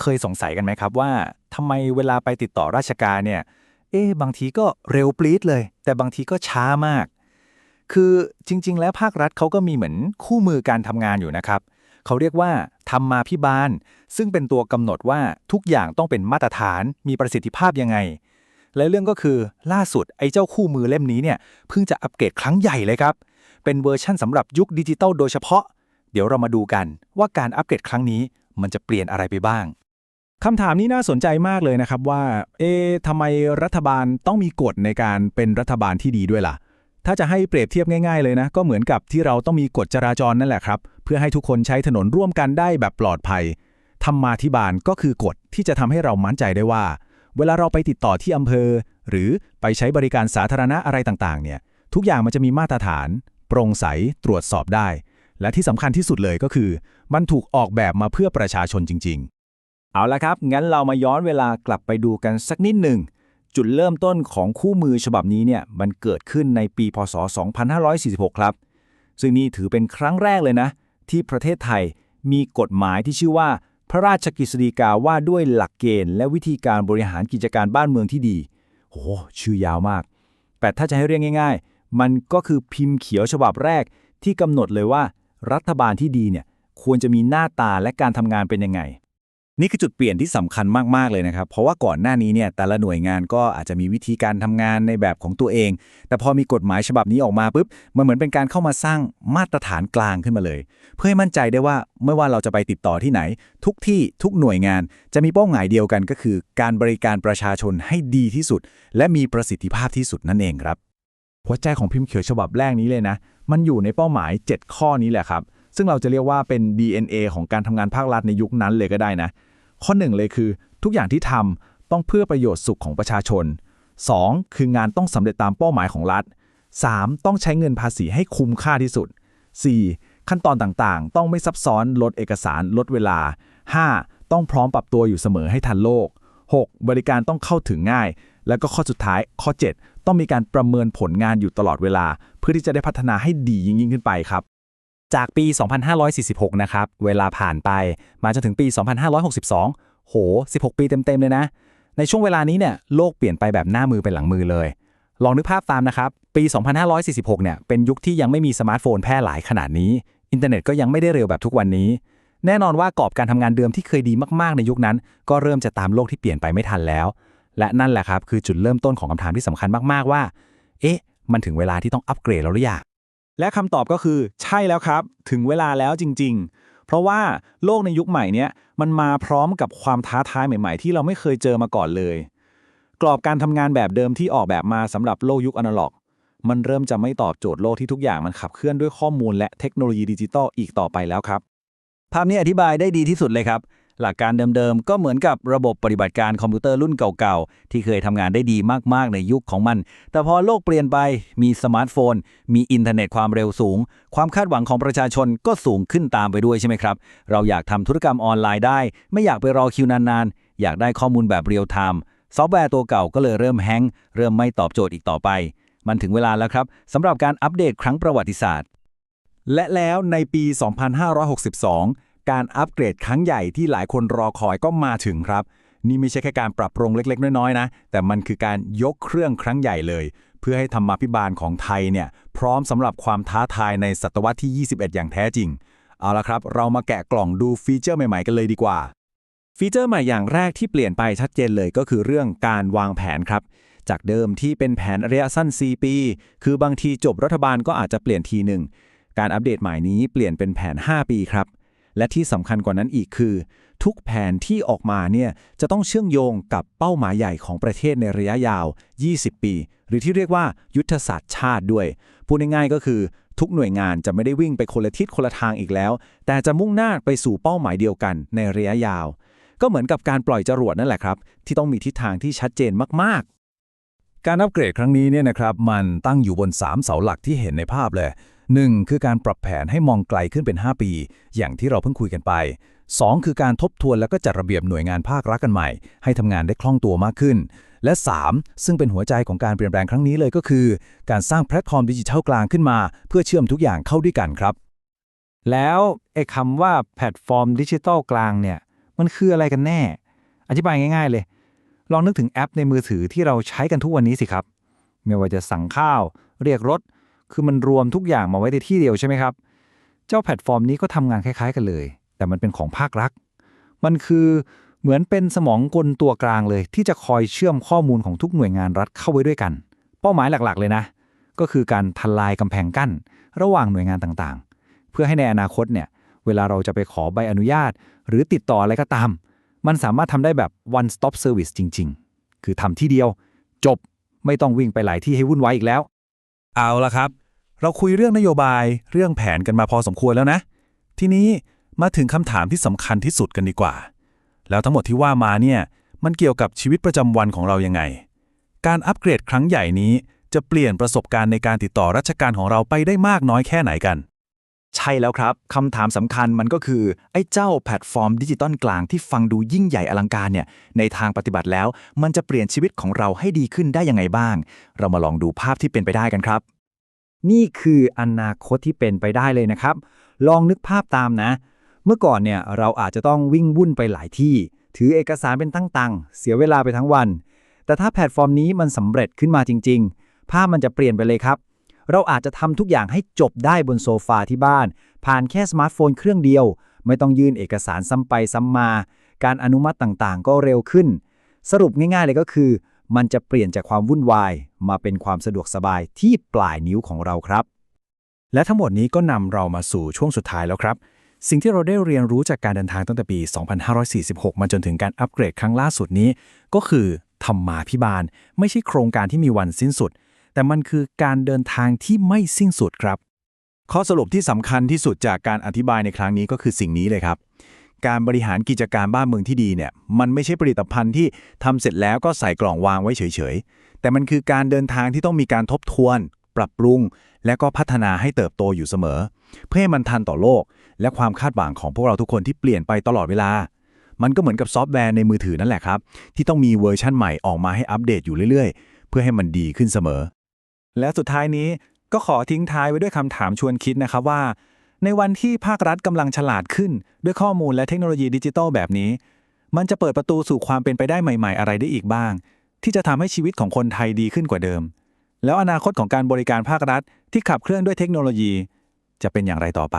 เคยสงสัยกันไหมครับว่าทำไมเวลาไปติดต่อราชการเนี่ย เอ๊บางทีก็เร็วปรี๊ดเลย แต่บางทีก็ช้ามาก คือจริง ๆ แล้วภาครัฐเขาก็มีเหมือนคู่มือการทำงานอยู่นะครับ เขาเรียกว่าธรรมาพิบาล ซึ่งเป็นตัวกำหนดว่าทุกอย่างต้องเป็นมาตรฐานมีประสิทธิภาพยังไง และเรื่องก็คือล่าสุดไอ้เจ้าคู่มือเล่มนี้เนี่ยเพิ่งจะอัปเกรดครั้งใหญ่เลยครับ เป็นเวอร์ชั่นสำหรับยุคดิจิตอลโดยเฉพาะ เดี๋ยวเรามาดูกันว่าการอัปเกรดครั้งนี้มันจะเปลี่ยนอะไรไปบ้าง คำถามนี้น่าสนใจมากเลยนะครับว่า เอ๊ะทำไมรัฐบาลต้องมีกฎในการเป็นรัฐบาลที่ดีด้วยล่ะ ถ้าจะให้เปรียบเทียบง่ายๆเลยนะ ก็เหมือนกับที่เราต้องมีกฎจราจรนั่นแหละครับ เพื่อให้ทุกคนใช้ถนนร่วมกันได้แบบปลอดภัย ธรรมาธิบาลก็คือกฎที่จะทำให้เรามั่นใจได้ว่า เวลาเราไปติดต่อที่อำเภอ หรือไปใช้บริการสาธารณะอะไรต่างๆ เนี่ย ทุกอย่างมันจะมีมาตรฐาน โปร่งใส ตรวจสอบได้ และที่สำคัญที่สุดเลยก็คือ มันถูกออกแบบมาเพื่อประชาชนจริง ๆ เอาละครับ งั้นเรามาย้อนเวลากลับไปดูกันสักนิดหนึ่ง จุดเริ่มต้นของคู่มือฉบับนี้เนี่ยมันเกิดขึ้นในปีพศ 2546 ครับ ซึ่งนี่ถือเป็นครั้งแรกเลยนะ ที่ประเทศไทยมีกฎหมายที่ชื่อว่า พระราชกฤษฎีกาว่าด้วยหลักเกณฑ์ และวิธีการบริหารกิจการบ้านเมืองที่ดีโหชื่อยาวมาก แต่ถ้าจะให้เรียกง่าย ๆ มันก็คือพิมพ์เขียวฉบับแรกที่กำหนดเลยว่า รัฐบาลที่ดีเนี่ยควรจะมีหน้าตาและการทำงานเป็นยังไง นี่คือจุดเปลี่ยนที่สำคัญมาก ๆ เลยนะครับ เพราะว่าก่อนหน้านี้เนี่ยแต่ละหน่วยงานก็อาจจะมีวิธีการทำงานในแบบของตัวเอง แต่พอมีกฎหมายฉบับนี้ออกมาปุ๊บ มันเหมือนเป็นการเข้ามาสร้างมาตรฐานกลางขึ้นมาเลย เพื่อให้มั่นใจได้ว่าไม่ว่าเราจะไปติดต่อที่ไหน ทุกที่ทุกหน่วยงานจะมีเป้าหมายเดียวกันก็คือ การบริการประชาชนให้ดีที่สุด และมีประสิทธิภาพที่สุดนั่นเองครับหัวใจของพิมพ์เขียวฉบับแรกนี้เลยนะ มันอยู่ในเป้าหมาย 7 ข้อนี้แหละครับ ซึ่งเราจะเรียกว่าเป็น DNA ของการทำงานภาครัฐในยุคนั้นเลยก็ได้นะ ข้อหนึ่งเลยคือ ทุกอย่างที่ทำต้องเพื่อประโยชน์สุขของประชาชน 2. คืองานต้องสำเร็จตามเป้าหมายของรัฐ 3. ต้องใช้เงินภาษีให้คุ้มค่าที่สุด 4. ขั้นตอนต่างๆ ต้องไม่ซับซ้อนลดเอกสารลดเวลา 5. ต้องพร้อมปรับตัวอยู่เสมอให้ทันโลก 6. บริการต้องเข้าถึงง่าย แล้วก็ข้อสุดท้ายข้อ 7 ต้องมีการประเมินผลงานอยู่ตลอดเวลา เพื่อที่จะได้พัฒนาให้ดียิ่งยิ่งขึ้นไปครับ จากปี 2546 นะครับ เวลาผ่านไปมาจนถึงปี 2562 โห 16 ปีเต็มๆ เลยนะ ในช่วงเวลานี้เนี่ยโลกเปลี่ยนไปแบบหน้ามือเป็นหลังมือเลย ลองนึกภาพตามนะครับ ปี 2546 เนี่ยเป็นยุคที่ยังไม่มีสมาร์ทโฟนแพร่หลายขนาดนี้ อินเทอร์เน็ตก็ยังไม่ได้เร็วแบบทุกวันนี้ แน่นอนว่ากรอบการทำงานเดิมที่เคยดีมากๆ ในยุคนั้น ก็เริ่มจะตามโลกที่เปลี่ยนไปไม่ทันแล้ว และนั่นแหละครับคือจุดเริ่มต้นของคำถามที่สำคัญมากๆว่า เอ๊ะ มันถึงเวลาที่ต้องอัปเกรดแล้วหรือยัง และคำตอบก็คือ ใช่แล้วครับ ถึงเวลาแล้วจริง ๆ เพราะว่าโลกในยุคใหม่เนี้ยมันมาพร้อมกับความท้าทายใหม่ ๆ ที่เราไม่เคยเจอมาก่อนเลย กรอบการทำงานแบบเดิมที่ออกแบบมาสำหรับโลกยุคอนาล็อก มันเริ่มจะไม่ตอบโจทย์โลกที่ทุกอย่างมันขับเคลื่อนด้วยข้อมูลและเทคโนโลยีดิจิตอลอีกต่อไปแล้วครับ ภาพนี้อธิบายได้ดีที่สุดเลยครับ หลักการเดิมๆ ก็เหมือนกับระบบปฏิบัติการคอมพิวเตอร์รุ่นเก่าๆ ที่เคยทำงานได้ดีมากๆในยุคของมัน แต่พอโลกเปลี่ยนไปมีสมาร์ทโฟน มีอินเทอร์เน็ตความเร็วสูง ความคาดหวังของประชาชนก็สูงขึ้นตามไปด้วยใช่ไหมครับ เราอยากทำธุรกรรมออนไลน์ได้ ไม่อยากไปรอคิวนานๆ อยากได้ข้อมูลแบบเรียลไทม์ซอฟต์แวร์ตัวเก่าก็เลยเริ่มแฮงก์เริ่มไม่ตอบโจทย์อีกต่อไป มันถึงเวลาแล้วครับสำหรับการอัปเดตครั้งประวัติศาสตร์ และแล้วในปี 2562 การอัปเกรดครั้งใหญ่ที่หลายคนรอคอยก็มาถึงครับ นี่ไม่ใช่แค่การปรับปรุงเล็กๆ น้อยๆนะ แต่มันคือการยกเครื่องครั้งใหญ่เลย เพื่อให้ธรรมาภิบาลของไทยเนี่ยพร้อมสำหรับความท้าทายในศตวรรษที่ 21 อย่างแท้จริง เอาละครับ เรามาแกะกล่องดูฟีเจอร์ใหม่ๆกันเลยดีกว่า ฟีเจอร์ใหม่อย่างแรกที่เปลี่ยนไปชัดเจนเลยก็คือเรื่องการวางแผนครับจากเดิมที่เป็นแผนระยะสั้น 4 ปี คือบางทีจบรัฐบาลก็อาจจะเปลี่ยนทีหนึ่ง การอัปเดตใหม่นี้เปลี่ยนเป็นแผน 5 ปีครับ และที่สำคัญกว่านั้นอีกคือ ทุกแผนที่ออกมาเนี่ยจะต้องเชื่อมโยงกับเป้าหมายใหญ่ของประเทศในระยะยาว 20 ปี หรือที่เรียกว่ายุทธศาสตร์ชาติด้วย พูดง่ายๆก็คือ ทุกหน่วยงานจะไม่ได้วิ่งไปคนละทิศคนละทางอีกแล้ว แต่จะมุ่งหน้าไปสู่เป้าหมายเดียวกันในระยะยาว ก็เหมือนกับการปล่อยจรวดนั่นแหละครับ ที่ต้องมีทิศทางที่ชัดเจนมากๆ การอัปเกรดครั้งนี้เนี่ยนะครับมันตั้งอยู่บน 3 เสาหลักที่เห็นในภาพเลย 1. คือการปรับแผนให้มองไกลขึ้นเป็น 5 ปี อย่างที่เราเพิ่งคุยกันไป 2. คือการทบทวนแล้วก็จัดระเบียบหน่วยงานภาครัฐกันใหม่ ให้ทำงานได้คล่องตัวมากขึ้น และ 3. ซึ่งเป็นหัวใจของการเปลี่ยนแปลงครั้งนี้เลยก็คือ การสร้างแพลตฟอร์มดิจิทัลกลางขึ้นมา เพื่อเชื่อมทุกอย่างเข้าด้วยกันครับ แล้วไอ้คำว่าแพลตฟอร์มดิจิทัลกลางเนี่ยมันคืออะไรกันแน่ อธิบายง่าย ๆ เลย ลองนึกถึงแอปในมือถือที่เราใช้กันทุกวันนี้สิครับ ไม่ว่าจะสั่งข้าว เรียกรถ คือมันรวมทุกอย่างมาไว้ในที่เดียวใช่ไหมครับ เจ้าแพลตฟอร์มนี้ก็ทำงานคล้าย ๆ กันเลย แต่มันเป็นของภาครัฐ มันคือเหมือนเป็นสมองกลตัวกลางเลย ที่จะคอยเชื่อมข้อมูลของทุกหน่วยงานรัฐเข้าไว้ด้วยกัน เป้าหมายหลักๆ เลยนะ ก็คือการทลายกำแพงกั้น ระหว่างหน่วยงานต่างๆ เพื่อให้ในอนาคตเนี่ย เวลาเราจะไปขอใบอนุญาต หรือติดต่ออะไรก็ตาม มันสามารถทำได้แบบ one stop service จริง ๆ คือทำที่เดียว จบไม่ต้องวิ่งไปหลายที่ให้วุ่นวายอีกแล้ว เอาละครับ เราคุยเรื่องนโยบายเรื่องแผนกันมาพอสมควรแล้วนะ ทีนี้มาถึงคำถามที่สำคัญที่สุดกันดีกว่า แล้วทั้งหมดที่ว่ามาเนี่ยมันเกี่ยวกับชีวิตประจำวันของเรายังไง การอัปเกรดครั้งใหญ่นี้จะเปลี่ยนประสบการณ์ในการติดต่อราชการของเราไปได้มากน้อยแค่ไหนกัน ใช่แล้วครับคำถามสำคัญมันก็คือ ไอ้เจ้าแพลตฟอร์มดิจิตอลกลางที่ฟังดูยิ่งใหญ่อลังการเนี่ยในทางปฏิบัติแล้ว มันจะเปลี่ยนชีวิตของเราให้ดีขึ้นได้ยังไงบ้าง เรามาลองดูภาพที่เป็นไปได้กันครับ นี่คืออนาคตที่เป็นไปได้เลยนะครับ ลองนึกภาพตามนะ เมื่อก่อนเนี่ยเราอาจจะต้องวิ่งวุ่นไปหลายที่ ถือเอกสารเป็นตั้งๆเสียเวลาไปทั้งวัน แต่ถ้าแพลตฟอร์มนี้มันสำเร็จขึ้นมาจริง ๆ ภาพมันจะเปลี่ยนไปเลยครับ เราอาจจะทำทุกอย่างให้จบได้บนโซฟาที่บ้าน ผ่านแค่สมาร์ทโฟนเครื่องเดียว ไม่ต้องยื่นเอกสารซ้ำไปซ้ำมา การอนุมัติต่างๆ ก็เร็วขึ้น สรุปง่ายๆเลยก็คือ มันจะเปลี่ยนจากความวุ่นวาย มาเป็นความสะดวกสบายที่ปลายนิ้วของเราครับ และทั้งหมดนี้ก็นำเรามาสู่ช่วงสุดท้ายแล้วครับ สิ่งที่เราได้เรียนรู้จากการเดินทางตั้งแต่ปี 2546 มาจนถึงการอัปเกรดครั้งล่าสุดนี้ ก็คือธรรมาพิบาล ไม่ใช่โครงการที่มีวันสิ้นสุด แต่มันคือการเดินทางที่ไม่สิ้นสุดครับ ข้อสรุปที่สำคัญที่สุดจากการอธิบายในครั้งนี้ก็คือสิ่งนี้เลยครับ การบริหารกิจการบ้านเมืองที่ดีเนี่ยมันไม่ใช่ผลิตภัณฑ์ที่ทำเสร็จแล้วก็ใส่กล่องวางไว้เฉยๆ แต่มันคือการเดินทางที่ต้องมีการทบทวน ปรับปรุง และก็พัฒนาให้เติบโตอยู่เสมอ เพื่อให้มันทันต่อโลก และความคาดหวังของพวกเราทุกคนที่เปลี่ยนไปตลอดเวลา มันก็เหมือนกับซอฟต์แวร์ในมือถือนั่นแหละครับ ที่ต้องมีเวอร์ชั่นใหม่ออกมาให้อัปเดตอยู่เรื่อยๆ เพื่อให้มันดีขึ้นเสมอ และสุดท้ายนี้ก็ขอทิ้งท้ายไว้ด้วยคำถามชวนคิดนะครับว่า ในวันที่ภาครัฐกำลังฉลาดขึ้น ด้วยข้อมูลและเทคโนโลยีดิจิทัลแบบนี้ มันจะเปิดประตูสู่ความเป็นไปได้ใหม่ ๆ อะไรได้อีกบ้าง ที่จะทำให้ชีวิตของคนไทยดีขึ้นกว่าเดิม แล้วอนาคตของการบริการภาครัฐที่ขับเคลื่อนด้วยเทคโนโลยี จะเป็นอย่างไรต่อไป